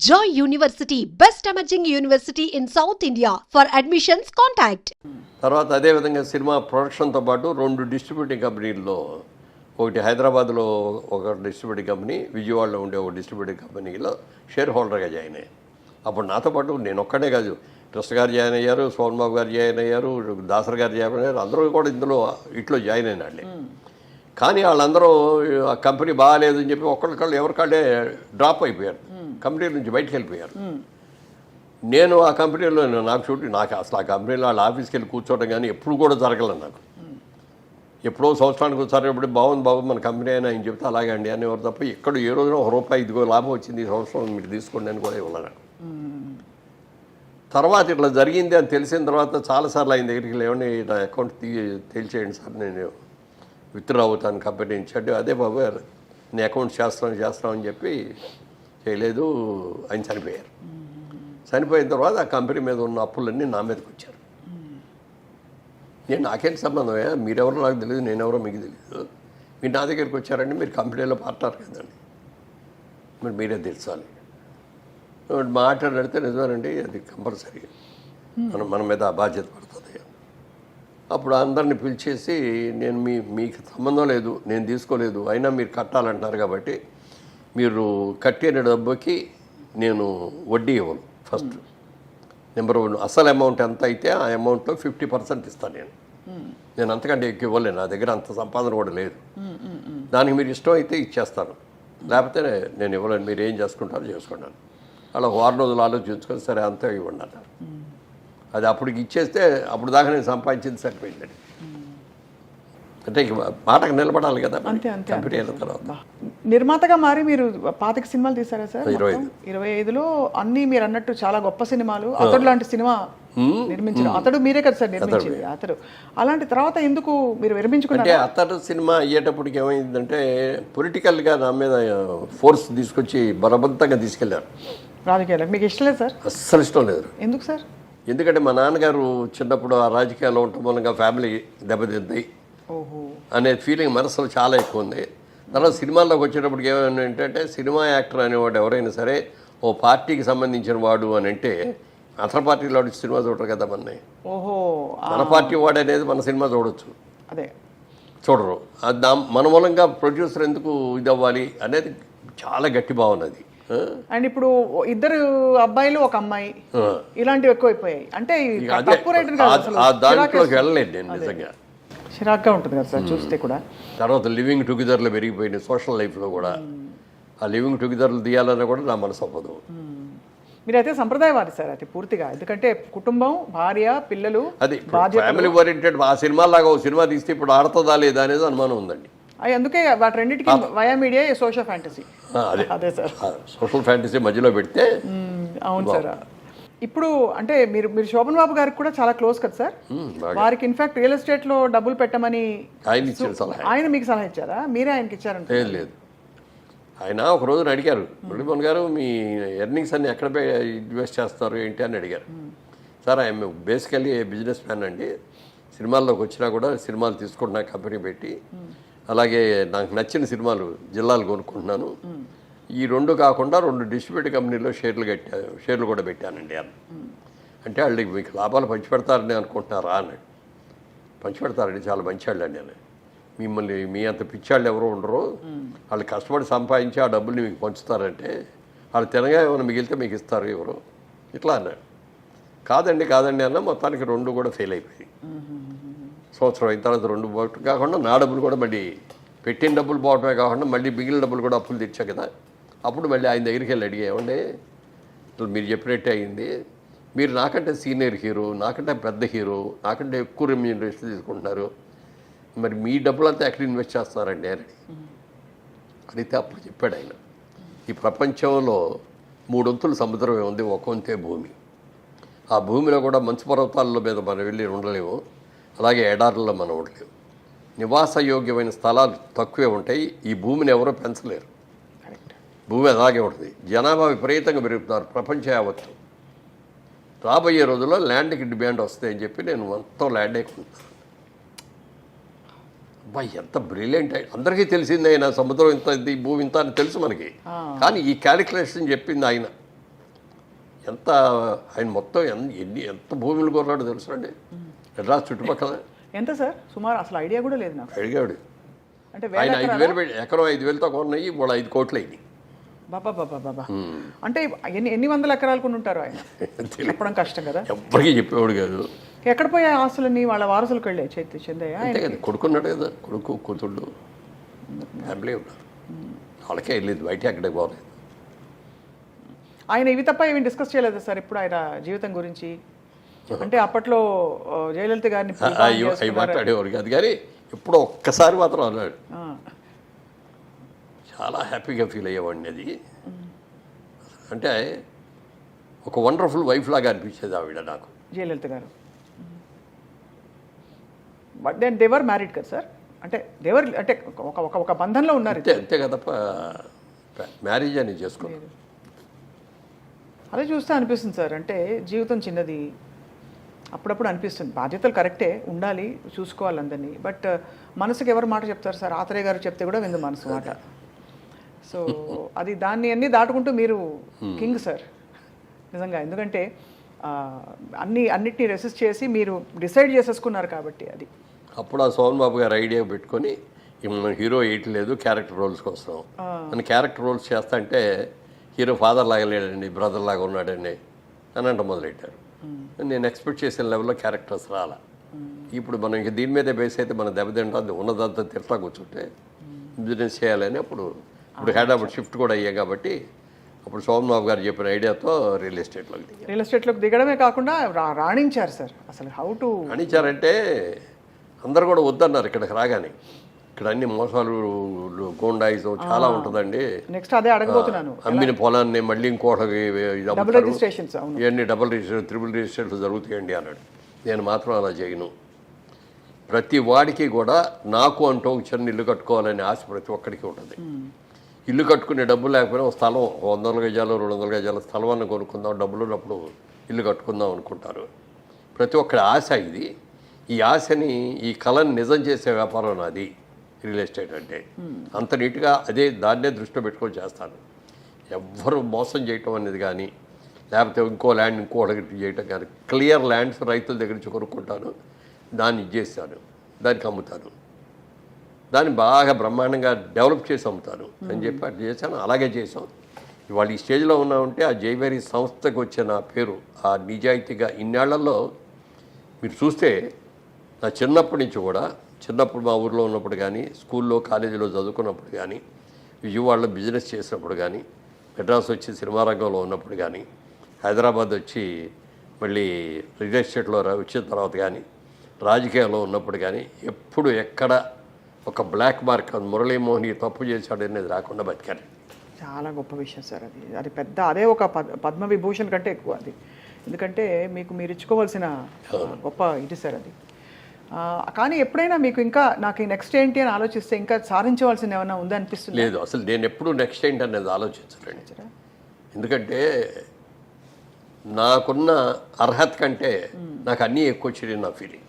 Joy University, best emerging university in South India. For admissions, contact. తర్వాత అదేవిధంగా cinema ప్రొడక్షన్తో పాటు రెండు డిస్ట్రిబ్యూటింగ్ కంపెనీల్లో ఒకటి హైదరాబాద్లో ఒక డిస్ట్రిబ్యూటింగ్ కంపెనీ విజయవాడలో ఉండే ఒక డిస్ట్రిబ్యూటింగ్ కంపెనీలో షేర్ హోల్డర్గా జాయిన్ అయ్యాను. అప్పుడు నాతో పాటు నేను ఒక్కడే కాదు ట్రస్ట్ గారు జాయిన్ అయ్యారు సోహన్ బాబు గారు జాయిన్ అయ్యారు దాసర్ గారు జాయిన్ అయ్యారు అందరూ కూడా ఇందులో ఇట్లో జాయిన్ అయిన వాళ్ళే కానీ వాళ్ళందరూ ఆ కంపెనీ బాగాలేదు అని చెప్పి ఒకరికళ్ళు ఎవరికాళ్ళే డ్రాప్ అయిపోయారు. కంపెనీ నుంచి బయటికి వెళ్ళిపోయారు. నేను ఆ కంపెనీలో నాకు చూడండి నాకు అసలు ఆ కంపెనీలో వాళ్ళ ఆఫీస్కి వెళ్ళి కూర్చోవడం కానీ ఎప్పుడు కూడా జరగలేదు నాకు. ఎప్పుడో సంవత్సరానికి ఒకసారి ఎప్పుడు బాగుంది బాబు మన కంపెనీ అయినా ఆయన చెప్తే అలాగే అండి అని ఎవరు తప్ప ఎక్కడ ఏ రోజున ఒక రూపాయి ఇదిగో లాభం వచ్చింది ఈ సంవత్సరం మీరు తీసుకోండి అని కూడా ఇవ్వలేదు తర్వాత ఇట్లా జరిగింది అని తెలిసిన తర్వాత చాలాసార్లు ఆయన దగ్గరికి ఏమండి నా అకౌంట్ తీ తేల్చేయండి సార్ నేను విత్డ్రా అవుతాను కంపెనీ నుంచి అంటే అదే బాబు నీ అకౌంట్ చేస్తాను చేస్తామని చెప్పి చేయలేదు ఆయన చనిపోయారు. చనిపోయిన తర్వాత ఆ కంపెనీ మీద ఉన్న అప్పులన్నీ నా మీదకి వచ్చారు. నేను నాకేంటి సంబంధం మీరెవరో నాకు తెలియదు నేనెవరో మీకు తెలియదు మీరు నా దగ్గరికి వచ్చారంటే మీరు కంపెనీలో పార్ట్నర్ కదండి. మరి మీరే తెలుసాలి మాట్లాడితే నిజమేనండి అది కంపల్సరీ మనం మన మీద బాధ్యత పడుతుంది అప్పుడు అందరిని పిలిచేసి నేను మీ మీకు సంబంధం లేదు నేను తీసుకోలేదు అయినా మీరు కట్టాలంటున్నారు కాబట్టి మీరు కట్టిన డబ్బుకి నేను వడ్డీ ఇవ్వను ఫస్ట్ నెంబర్ వన్ అసలు అమౌంట్ ఎంత అయితే ఆ అమౌంట్లో ఫిఫ్టీ పర్సెంట్ ఇస్తాను నేను. నేను అంతకంటే ఎక్కువ ఇవ్వలేను నా దగ్గర అంత సంపాదన కూడా లేదు. దానికి మీరు ఇష్టం అయితే ఇచ్చేస్తాను. లేకపోతే నేను ఇవ్వలేను మీరు ఏం చేసుకుంటారో చేసుకుంటాను. అలా వారం రోజులు ఆలోచించుకొని సరే అంతే ఇవ్వండి అన్నారు అది అప్పటికి ఇచ్చేస్తే అప్పుడు దాకా నేను సంపాదించింది సరిపోయిందండి. అంటే మాటకు నిలబడాలి కదా అయిన తర్వాత. నిర్మాతగా మారి మీరు పాతిక సినిమాలు తీసారా సార్? ఇరవై? ఇరవై ఐదులో అన్ని మీరు అన్నట్టు చాలా గొప్ప సినిమాలు. అతడు లాంటి సినిమా నిర్మించిన అతడు మీరే కదా సార్ నిర్మించింది అతడు. అలాంటి తర్వాత ఎందుకు మీరు విరమించుకున్నారు? అంటే అతడు సినిమా అయ్యేటప్పటికి ఏమైందంటే పొలిటికల్గా నా మీద ఫోర్స్ తీసుకొచ్చి బలవంతంగా తీసుకెళ్ళారు. రాజకీయాలకు. మీకు ఇష్టం లేదు సార్? అస్సలు ఇష్టం లేదు. ఎందుకు సార్? ఎందుకంటే మా నాన్నగారు చిన్నప్పుడు ఆ రాజకీయాల్లో ఉండటం మూలంగా ఫ్యామిలీ దెబ్బతింది. అనే ఫీలింగ్ మనసులో చాలా ఎక్కువ ఉంది. తర్వాత సినిమాల్లోకి వచ్చేటప్పటికి ఏమైనా ఏంటంటే సినిమా యాక్టర్ అనేవాడు ఎవరైనా సరే ఓ పార్టీకి సంబంధించిన వాడు అని అంటే అతని పార్టీలో సినిమా చూడరు కదా ఆ, మన పార్టీ వాడు అనేది మన సినిమా చూడొచ్చు. అదే. చూడరు. మన మూలంగా ప్రొడ్యూసర్ ఎందుకు ఇది అవ్వాలి అనేది చాలా గట్టి భావన అది? అండ్ ఇప్పుడు ఇద్దరు అబ్బాయిలు ఒక అమ్మాయి. ఇలాంటివి ఎక్కువైపోయాయి. అంటే దాంట్లోకి. వెళ్ళలేదు నేను నిజంగా. చిరాగ్గా ఉంటుంది కదా సార్ చూస్తే కూడా. తర్వాత లివింగ్ టుగెదర్లో పెరిగిపోయింది సోషల్ లైఫ్లో కూడా. ఆ లివింగ్ టుగెదర్లు తీయాలన్నా కూడా నా మనసు అవ్వదు. మీరైతే సంప్రదాయవాది సార్ అది పూర్తిగా. ఎందుకంటే కుటుంబం భార్య పిల్లలు అది ఫ్యామిలీ ఓరియంటెడ్ ఆ సినిమా లాగా ఓ సినిమా తీస్తే ఇప్పుడు ఆడుతుందా లేదా అనేది అనుమానం ఉందండి. అందుకే వాటి రెండింటికి వయా మీడియా సోషల్ ఫ్యాంటసీ అదే. అదే సార్. సోషల్ ఫ్యాంటసీ మధ్యలో పెడితే అవును సార్. ఇప్పుడు అంటే మీరు మీరు శోభన్ బాబు గారికి కూడా చాలా క్లోజ్ కదా సార్? వారికి ఇన్ఫాక్ట్ రియల్ ఎస్టేట్లో డబ్బులు పెట్టమని ఆయన ఆయన మీకు సలహా ఇచ్చారా? మీరే ఆయనకి ఇచ్చారంట లేదు ఆయన ఒక రోజున అడిగారు మురళీమోహన్ గారు మీ ఎర్నింగ్స్ అన్ని ఎక్కడ ఇన్వెస్ట్ చేస్తారు ఏంటి? అని అడిగారు. Sir I'm basically business man అండి. సినిమాల్లోకి వచ్చినా కూడా సినిమాలు తీసుకుంటున్నా కంపెనీ పెట్టి. అలాగే నాకు నచ్చిన సినిమాలు జిల్లాలు కొనుక్కుంటున్నాను ఈ రెండు కాకుండా రెండు డిస్ట్రిబ్యూటర్ కంపెనీలో షేర్లు కట్టా షేర్లు కూడా పెట్టానండి అంటే వాళ్ళకి మీకు లాభాలు పంచిపెడతారని అనుకుంటున్నారా అన్నాడు. పంచిపెడతారండి చాలా మంచివాళ్ళు అండి అని మిమ్మల్ని మీ అంత పిచ్చాళ్ళు ఎవరో ఉండరు. వాళ్ళు కష్టపడి సంపాదించి ఆ డబ్బుల్ని మీకు పంచుతారంటే వాళ్ళు తినగా ఏమైనా మిగిలితే మీకు ఇస్తారు ఎవరు. ఇట్లా అన్నాడు. కాదండి కాదండి అన్న మొత్తానికి రెండు కూడా ఫెయిల్ అయిపోయాయి. సంవత్సరం అయిన తర్వాత రెండు కాకుండా నా డబ్బులు కూడా మళ్ళీ పెట్టిన డబ్బులు పోవటమే కాకుండా మళ్ళీ మిగిలిన డబ్బులు కూడా అప్పులు తెచ్చా కదా? అప్పుడు మళ్ళీ ఆయన దగ్గరికి వెళ్ళి అడిగామండి ఇట్లా మీరు చెప్పినట్టే అయింది. మీరు నాకంటే సీనియర్ హీరో నాకంటే పెద్ద హీరో నాకంటే ఎక్కువ రెమ్యూనరేషన్ తీసుకుంటున్నారు. మరి మీ డబ్బులంతా ఎక్కడ ఇన్వెస్ట్ చేస్తున్నారండి? అని అడిగితే అప్పుడు చెప్పాడు ఆయన. ఈ ప్రపంచంలో మూడొంతులు సముద్రమే ఉంది ఒక వంతే భూమి. ఆ భూమిలో కూడా మంచు పర్వతాల్లో మీద మనం వెళ్ళి ఉండలేము. అలాగే ఎడారుల్లో మనం ఉండలేము నివాసయోగ్యమైన స్థలాలు తక్కువే ఉంటాయి. ఈ భూమిని ఎవరూ పెంచలేరు. భూమి అలాగే ఉంటుంది. జనాభా విపరీతంగా పెరుగుతున్నారు. ప్రపంచ యావత్తు. రాబోయే రోజుల్లో ల్యాండ్కి డిమాండ్ వస్తాయని చెప్పి నేను మొత్తం ల్యాండ్ కొంటాను అబ్బా ఎంత బ్రిలియంట్ అందరికీ తెలిసింది ఆయన సముద్రం ఇంత ఇది, ఈ భూమి ఇంత అని తెలుసు మనకి. కానీ ఈ క్యాలిక్యులేషన్ చెప్పింది ఆయన. ఎంత ఆయన మొత్తం ఎన్- ఎన్ని ఎంత భూములు కొన్నాడో తెలుసు అండి? మెడ్రాస్ చుట్టుపక్కల? ఎంత సార్? సుమారు అసలు ఐడియా కూడా లేదు నాకు. అడిగాడు అంటే ఆయన ఐదు? వేలు ఎకరం ఐదు వేలతో కొన్నాయి ఇప్పుడు ఐదు కోట్లు అయింది. బాబా బాబా బాబా. అంటే ఎన్ని ఎన్ని వందల ఎకరాలు కొని ఉంటారు ఆయన? చెప్పడం కష్టం కదా. ఎవ్వరికీ చెప్పేవాడు కాదు. ఎక్కడ పోయే ఆస్తులన్నీ వాళ్ళ వారసులకు వెళ్ళే చేతి చెందయ్యా అంతే కదా కొడుకున్నాడు కదా కొడుకు కూతుళ్ళు. ఫ్యామిలీ ఉన్నారు. వాళ్ళకే వెళ్ళేది బయట ఎక్కడికి పోలేదు. ఆయన ఇవి తప్ప ఏమి డిస్కస్ చేయలేదు సార్ ఇప్పుడు ఆయన జీవితం గురించి? అంటే అప్పట్లో జయలలిత గారిని అవి. మాట్లాడేవాడు కాదు కానీ ఎప్పుడో ఒక్కసారి మాత్రం అన్నాడు. చాలా హ్యాపీగా ఫీల్ అయ్యేవాడిని అది. అంటే ఒక వండర్ఫుల్ వైఫ్ లాగా అనిపించేది ఆవిడ నాకు. జయలలిత గారు. బట్ దెన్ దేవర్ మ్యారీడ్ కదా సార్? అంటే దేవర్ అంటే ఒక ఒక ఒక బంధంలో ఉన్నారు అంతే అంతే కదా మ్యారేజ్ అని చేసుకున్నాను అదే చూస్తే అనిపిస్తుంది సార్. అంటే జీవితం చిన్నది అప్పుడప్పుడు అనిపిస్తుంది. బాధ్యతలు కరెక్టే ఉండాలి చూసుకోవాలి అందరినీ బట్ మనసుకి ఎవరు మాట చెప్తారు సార్? ఆత్రేయ గారు చెప్తే కూడా విందు మనసు మాట. సో అది దాన్ని అన్నీ దాటుకుంటూ మీరు కింగ్ సార్. నిజంగా. ఎందుకంటే అన్ని అన్నిటినీ రెసిస్ట్ చేసి మీరు డిసైడ్ చేసేసుకున్నారు కాబట్టి అది. అప్పుడు ఆ సోమన్ బాబు గారు ఐడియా పెట్టుకొని "ఇక మనం హీరో వేయట్లేదు క్యారెక్టర్ రోల్స్కి వస్తాం అని క్యారెక్టర్ రోల్స్ చేస్తా అంటే హీరో ఫాదర్ లాగా లేడండి బ్రదర్ లాగా ఉన్నాడండి అని అంట మొదలెట్టారు. నేను ఎక్స్పెక్ట్ చేసిన లెవెల్లో క్యారెక్టర్స్ రాలా. ఇప్పుడు మనం ఇంక దీని మీదే బేస్ అయితే మనం దెబ్బతింటాం ఉన్నదంతా తిట్లా కూర్చుంటే బిజినెస్ చేయాలని అప్పుడు ఇప్పుడు అప్పుడు షిఫ్ట్ కూడా అయ్యాం కాబట్టి అప్పుడు సోమన్ బాబు గారు చెప్పిన ఐడియాతో రియల్ ఎస్టేట్లోకి రియల్ ఎస్టేట్లోకి దిగడమే కాకుండా రాణించారు సార్. అసలు హౌ టు అనిచ్చారంటే అందరు కూడా వద్దన్నారు ఇక్కడికి రాగానే. ఇక్కడ అన్ని మోసాలు గోండాయిజం చాలా ఉంటుందండి. నెక్స్ట్ అదే అడగబోతున్నాను. అమ్మిన పొలాన్ని మళ్ళీ ఇంకోటి ఇవన్నీ డబుల్ రిజిస్టర్ త్రిబుల్ రిజిస్టర్లు జరుగుతాయండి అన్నాడు. నేను మాత్రం అలా చేయను. ప్రతి వాడికి కూడా నాకు అంటూ ఒక చిన్న ఇల్లు కట్టుకోవాలనే ఆశ ప్రతి ఒక్కడికి ఉంటుంది. ఇల్లు కట్టుకునే డబ్బు లేకపోయినా ఒక స్థలం ఓ వందల గజాలు రెండు వందల గజాల స్థలం అన్న కొనుక్కుందాం డబ్బులు ఉన్నప్పుడు ఇల్లు కట్టుకుందాం అనుకుంటారు. ప్రతి ఒక్కడి ఆశ ఇది. ఈ ఆశని ఈ కళని నిజం చేసే వ్యాపారం నాది. రియల్ ఎస్టేట్ అంటే. అంత నీట్గా అదే దాన్నే దృష్టిలో పెట్టుకొని చేస్తాను. ఎవ్వరు మోసం చేయటం అనేది కానీ లేకపోతే ఇంకో ల్యాండ్ ఇంకో అడిగి చేయటం కానీ క్లియర్ ల్యాండ్స్ రైతుల దగ్గర నుంచి కొనుక్కుంటాను దాన్ని ఇచ్చేస్తాను దానికి అమ్ముతాను. దాన్ని బాగా బ్రహ్మాండంగా డెవలప్ చేసి అమ్ముతాను అని చెప్పి అట్లా చేశాను అలాగే చేసాం ఇవాళ ఈ స్టేజ్లో ఉన్నా ఉంటే ఆ జైవేరి సంస్థకు వచ్చిన పేరు ఆ నిజాయితీగా ఇన్నేళ్ళలో మీరు చూస్తే నా చిన్నప్పటి నుంచి కూడా చిన్నప్పుడు మా ఊర్లో ఉన్నప్పుడు కానీ స్కూల్లో కాలేజీలో చదువుకున్నప్పుడు కానీ విజయవాడలో బిజినెస్ చేసినప్పుడు కానీ మెడ్రాస్ వచ్చి సినిమా రంగంలో ఉన్నప్పుడు కానీ హైదరాబాద్ వచ్చి మళ్ళీ రియల్ ఎస్టేట్లో వచ్చిన తర్వాత కానీ రాజకీయాల్లో ఉన్నప్పుడు కానీ ఎప్పుడు ఎక్కడ ఒక బ్లాక్ మార్క్ మురళీమోహన్ ఈ తప్పు చేశాడు అనేది రాకుండా బతికాను చాలా గొప్ప విషయం సార్ అది. అది పెద్ద అదే ఒక పద్ పద్మ విభూషణ్ కంటే ఎక్కువ అది. ఎందుకంటే మీకు మీరు ఇచ్చుకోవాల్సిన గొప్ప ఇది సార్ అది. కానీ ఎప్పుడైనా మీకు ఇంకా నాకు ఈ నెక్స్ట్ ఏంటి అని ఆలోచిస్తే ఇంకా సాధించవలసింది ఏమైనా ఉందా అనిపిస్తుంది? లేదు అసలు నేను ఎప్పుడు నెక్స్ట్ ఏంటి అనేది ఆలోచించలేండి ఎందుకంటే నాకున్న అర్హత కంటే నాకు అన్నీ ఎక్కువ వచ్చినాయి నా ఫీలింగ్